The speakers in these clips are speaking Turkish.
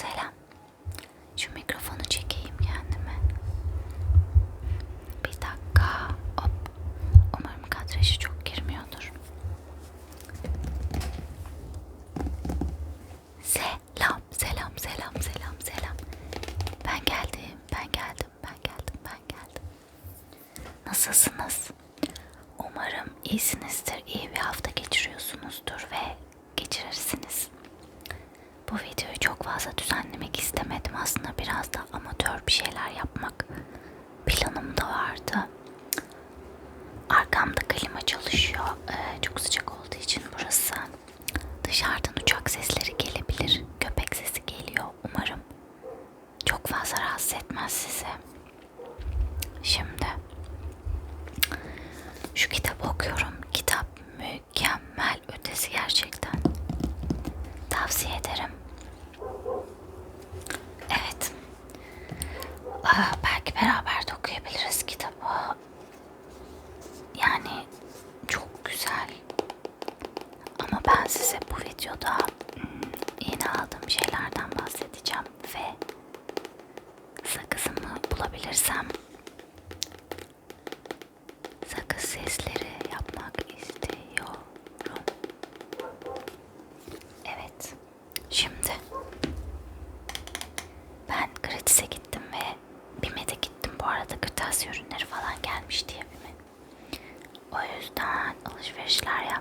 selam. Şu mikrofonu çekeyim kendime. Bir dakika. Hop. Umarım kadrajı çok girmiyordur. Selam, selam, selam, selam, selam. Ben geldim, ben geldim, ben geldim, ben geldim. Nasılsınız? Umarım iyisinizdir, iyi bir hafta geçiriyorsunuzdur ve geçirirsiniz. Bu video çok fazla düzenlemek istemedim aslında biraz da amatör bir şeyler yapmak planım da vardı. Arkamda klima çalışıyor. Ee, çok sıcak olduğu için burası. Dışarıdan uçak sesleri gelebilir. Köpek sesi geliyor. Umarım çok fazla rahatsız etmez sizi. Şimdi şu kitabı okuyorum. yapmışlar ya.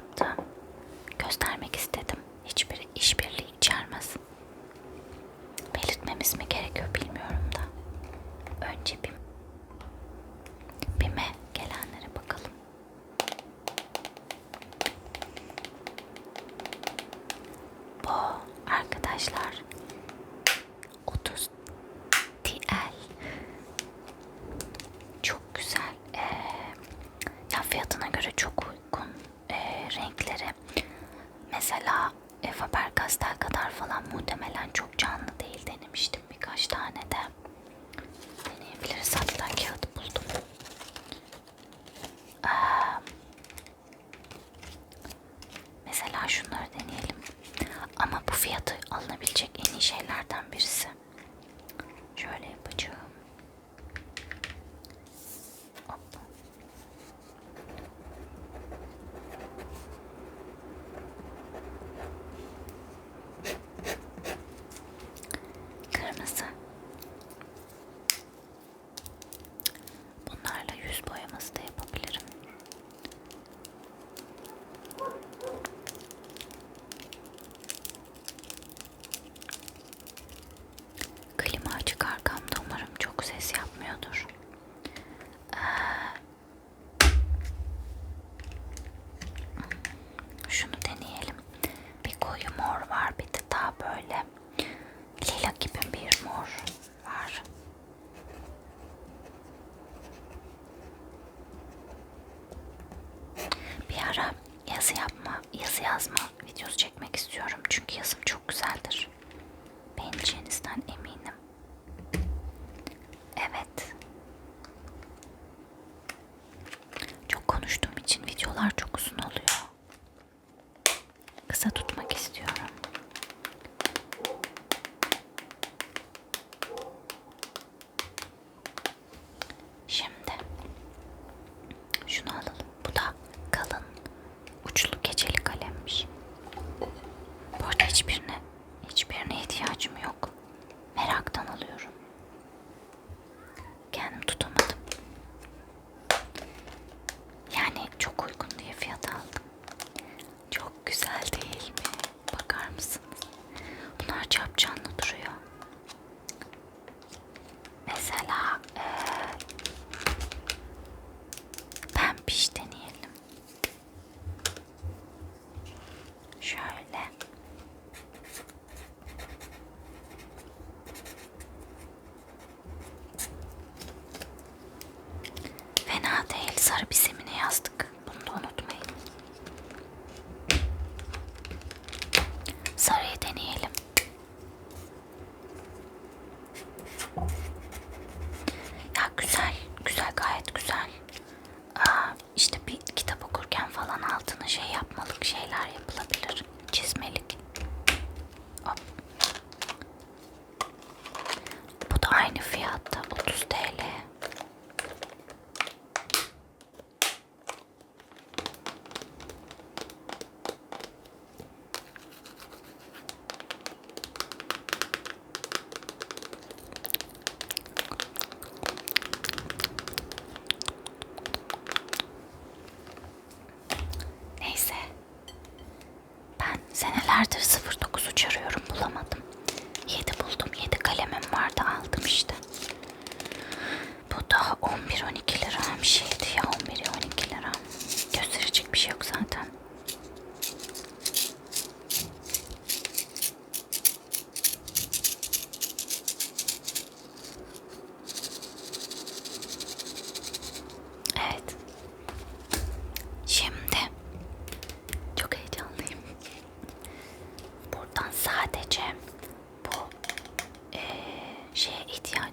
pişti.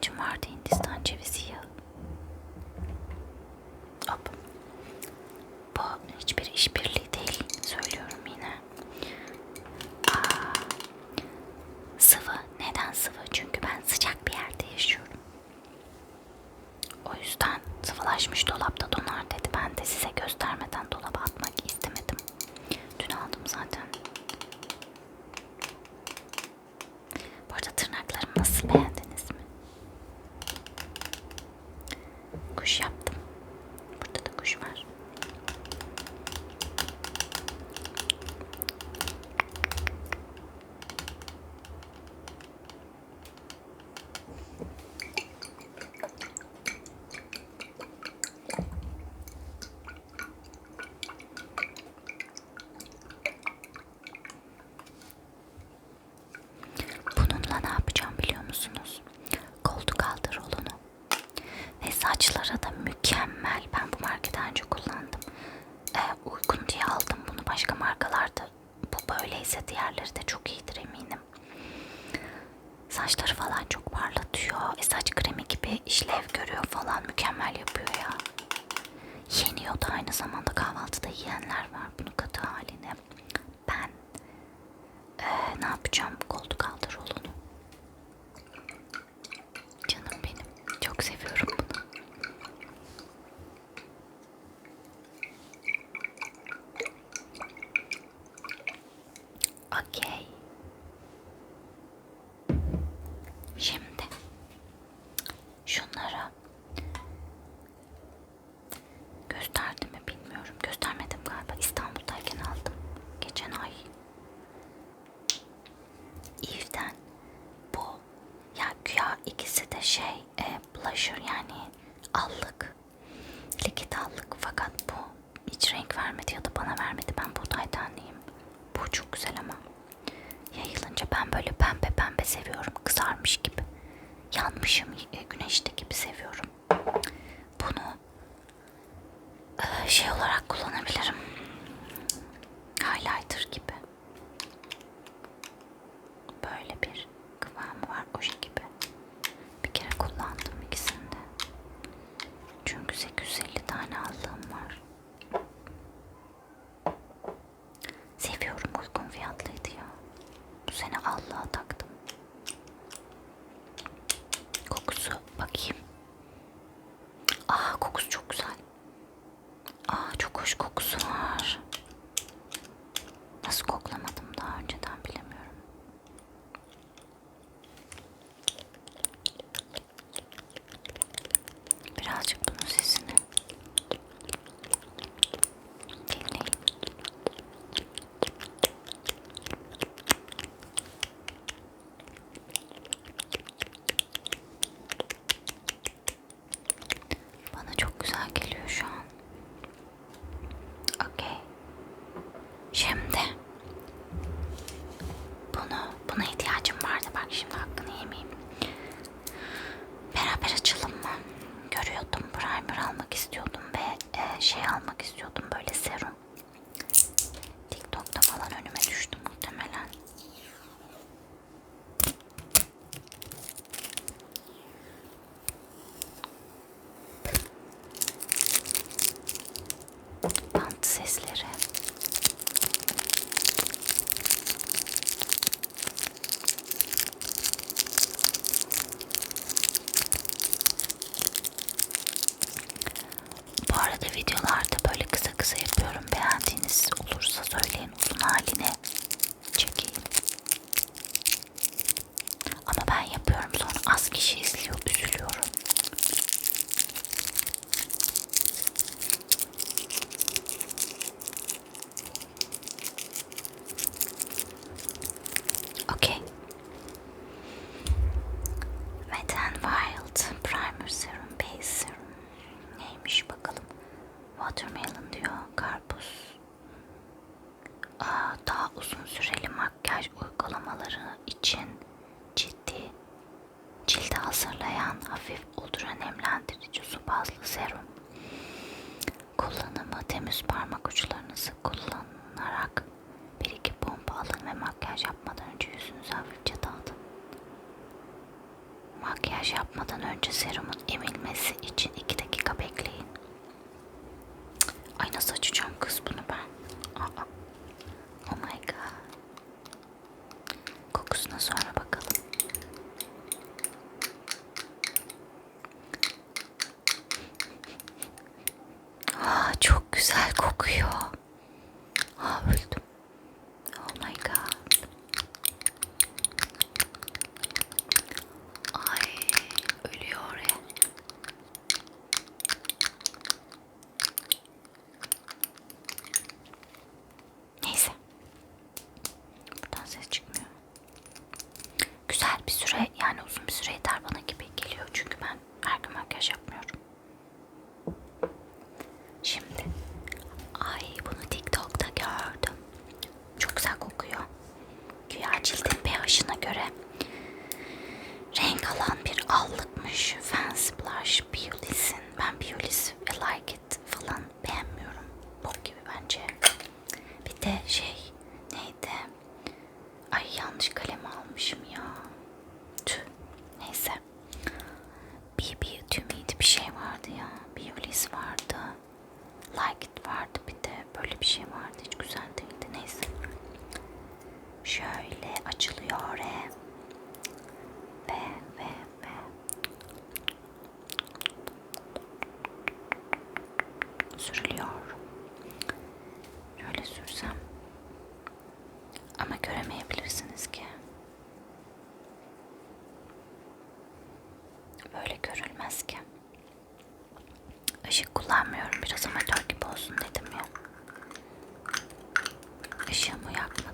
ihtiyacım vardı Hindistan cevizi. Neyse diğerleri de çok iyidir eminim. Saçları falan çok parlatıyor. E, saç kremi gibi işlev görüyor falan. Mükemmel yapıyor ya. Yeniyor da aynı zamanda kahvaltıda yiyenler var. Bunu kuş kokusu. videolarda böyle kısa kısa yapıyorum. Beğendiğiniz olursa söyleyin uzun haline сказочки. paket vardı. Bir de böyle bir şey vardı. Hiç güzel değildi. Neyse. Şöyle açılıyor oraya ve ve ve. Sürülüyor. Şöyle sürsem. Ama göremeyebilirsiniz ki. Böyle görülmez ki. Işık kullanmıyorum biraz ama 4 olsun dedim ya. Işığımı yak.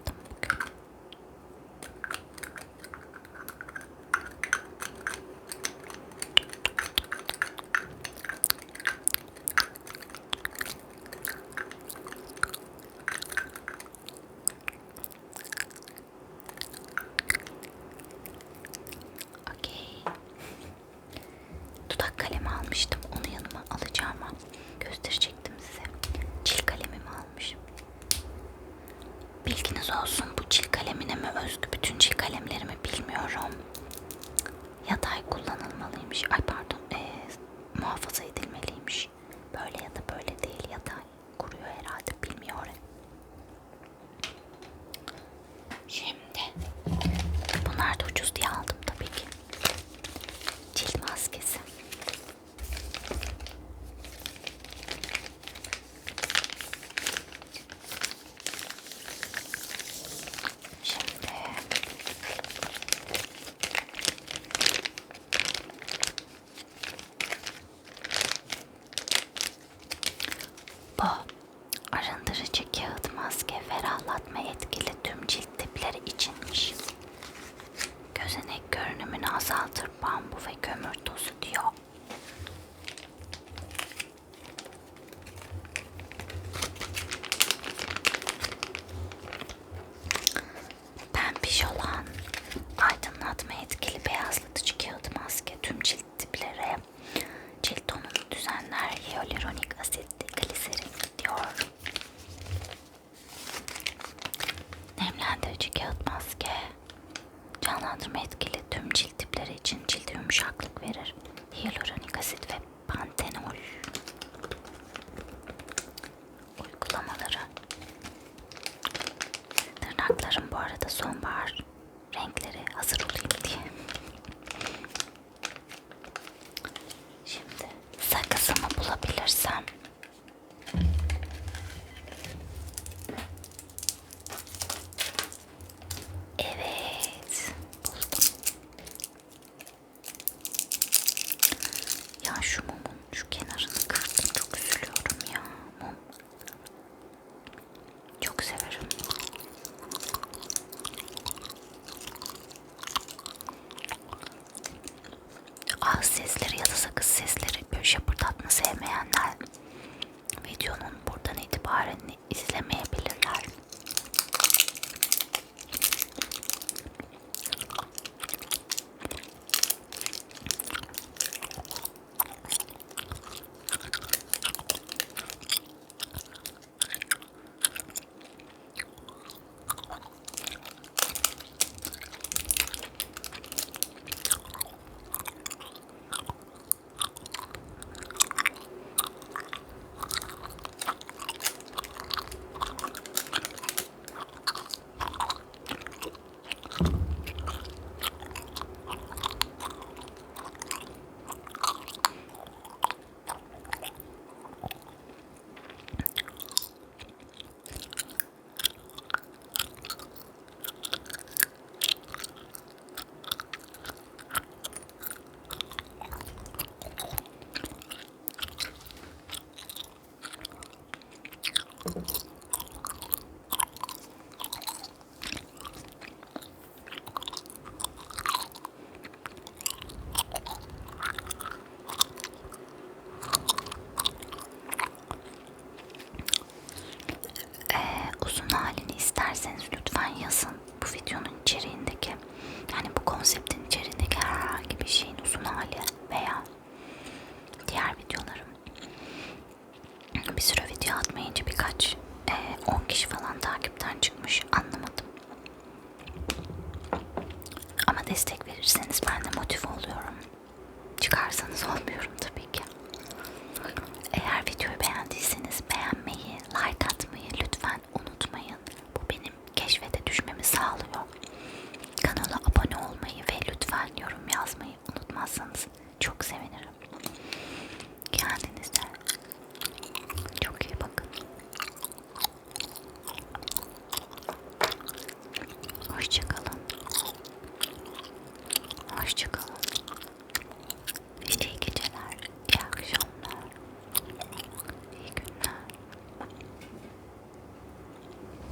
bilginiz olsun bu çil kalemine mi özgü bütün çil kalemlerimi bilmiyorum. Yatay kullanılmalıymış. Ay pardon. Ee, muhafaza 3